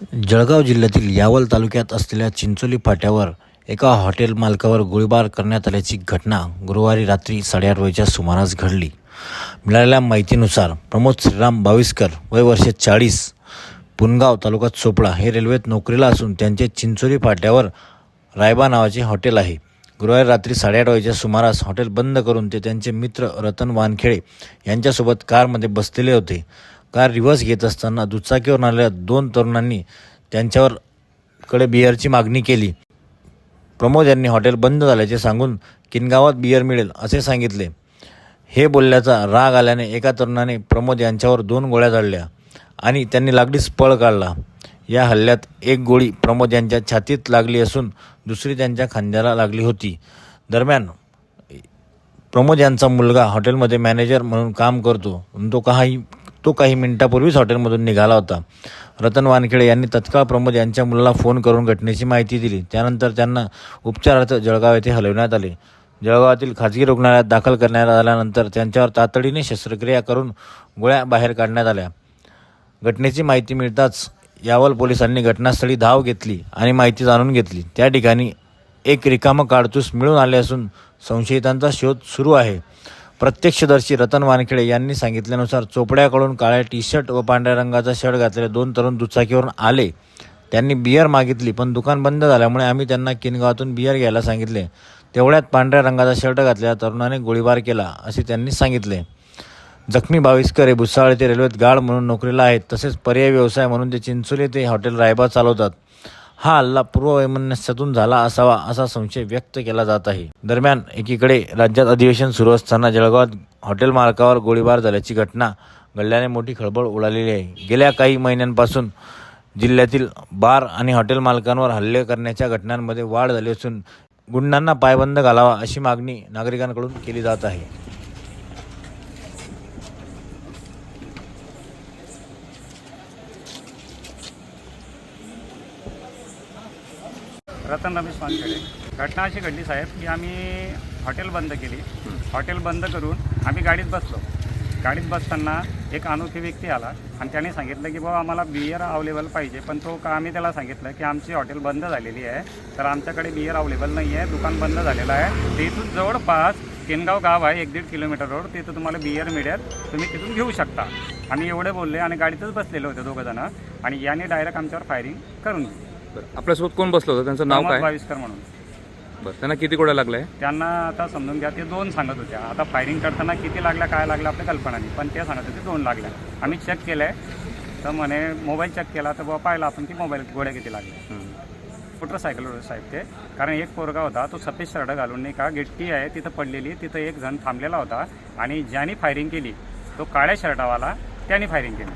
जळगाव जिल्ह्यातील यावल तालुक्यात असलेल्या चिंचोली फाट्यावर एका हॉटेल मालकावर गोळीबार करण्यात आल्याची घटना गुरुवारी रात्री साडेआठ वाजेच्या सुमारास घडली. मिळालेल्या माहितीनुसार प्रमोद श्रीराम बाविस्कर वय वर्षे चाळीस पुनगाव तालुका चोपडा हे रेल्वेत नोकरीला असून त्यांचे चिंचोली फाट्यावर रायबा नावाचे हॉटेल आहे. गुरुवारी रात्री साडेआठ वाजेच्या सुमारास हॉटेल बंद करून ते त्यांचे मित्र रतन वानखेडे यांच्यासोबत कारमध्ये बसलेले होते. कार रिव्हर्स घेत असताना दुचाकीवरून आलेल्या दोन तरुणांनी त्यांच्यावर कडे बिअरची मागणी केली. प्रमोद यांनी हॉटेल बंद झाल्याचे सांगून किनगावात बियर मिळेल असे सांगितले. हे बोलल्याचा राग आल्याने एका तरुणाने प्रमोद यांच्यावर दोन गोळ्या झाडल्या आणि त्यांनी लागलीच पळ काढला. या हल्ल्यात एक गोळी प्रमोद यांच्या छातीत लागली असून दुसरी त्यांच्या खांद्याला लागली होती. दरम्यान प्रमोद यांचा मुलगा हॉटेलमध्ये मॅनेजर म्हणून काम करतो. तो काही तो काही मिनिटापूर्वीच हॉटेलमधून निघाला होता. रतन वानखेडे यांनी तत्काळ प्रमोद यांच्या मुलाला फोन करून घटनेची माहिती दिली. त्यानंतर त्यांना उपचारार्थ जळगाव येथे हलवण्यात आले. जळगावातील खाजगी रुग्णालयात दाखल करण्यात आल्यानंतर त्यांच्यावर तातडीने शस्त्रक्रिया करून गोळ्या बाहेर काढण्यात आल्या. घटनेची माहिती मिळताच यावल पोलिसांनी घटनास्थळी धाव घेतली आणि माहिती जाणून घेतली. त्या ठिकाणी एक रिकामं काडतूस मिळून आले असून संशयितांचा शोध सुरू आहे. प्रत्यक्षदर्शी रतन वानखेडे यांनी सांगितल्यानुसार चोपड्याकडून काळ्या टी शर्ट व पांढऱ्या रंगाचा शर्ट घातलेले दोन तरुण दुचाकीवरून आले. त्यांनी बियर मागितली पण दुकान बंद झाल्यामुळे आम्ही त्यांना किनगावातून बियर घ्यायला सांगितले. तेवढ्यात पांढऱ्या रंगाचा शर्ट घातलेल्या तरुणाने गोळीबार केला असे त्यांनी सांगितले. जखमी बाविस्कर हे भुसाळ येथे रेल्वेत गार्ड म्हणून नोकरीला आहेत. तसेच पर्यायी व्यवसाय म्हणून ते चिंचोली ते हॉटेल रायबा चालवतात. हा हल्ला पूर्ववैमनस्यातून झाला असावा असा संशय व्यक्त केला जात आहे. दरम्यान एकीकडे राज्यात अधिवेशन सुरू असताना जळगावात हॉटेल मालकावर गोळीबार झाल्याची घटना घडल्याने मोठी खळबळ उडालेली आहे. गेल्या काही महिन्यांपासून जिल्ह्यातील बार आणि हॉटेल मालकांवर हल्ले करण्याच्या घटनांमध्ये वाढ झाली असून गुंडांना पायबंद घालावा अशी मागणी नागरिकांकडून केली जात आहे. रतन रमेश वानखेडे. घटना अशी घडली साहेब की आम्ही हॉटेल बंद केली. हॉटेल बंद करून आम्ही गाडीत बसलो. गाडीत बसताना एक अनोखी व्यक्ती आला आणि त्याने सांगितलं की बाबा आम्हाला बियर अवेलेबल पाहिजे. पण तो का आम्ही त्याला सांगितलं की आमची हॉटेल बंद झालेली आहे. तर आमच्याकडे बियर अवेलेबल नाही आहे. दुकान बंद झालेलं आहे. ते इथून जवळपास केनगाव गाव आहे एक दीड किलोमीटर रोड. तिथं तुम्हाला बियर मिळेल. तुम्ही तिथून घेऊ शकता. आम्ही एवढे बोलले आणि गाडीतच बसलेले होते दोघंजणं आणि याने डायरेक्ट आमच्यावर फायरिंग करून दिली. बरं. आपल्यासोबत कोण बसलं होतं? त्यांचं नाव काय? बाविस्कर म्हणून. बरं त्यांना किती गोळ्या लागल्या? त्यांना आता समजून घ्या ते दोन सांगत होत्या आता फायरिंग करताना किती लागल्या काय लागलं आपल्या कल्पना नाही पण ते सांगत होते दोन लागल्या. आम्ही चेक केलं आहे तर म्हणे मोबाईल चेक केला तर बाबा पाहिला आपण की मोबाईल गोळ्या किती लागल्या. मोटरसायकल साहेब ते. कारण एक पोरगा होता तो सफेद शर्ट घालून नाही का गिट्टी आहे तिथं पडलेली तिथं एक जण थांबलेला होता. आणि ज्याने फायरिंग केली तो काळ्या शर्टावाला त्याने फायरिंग केली.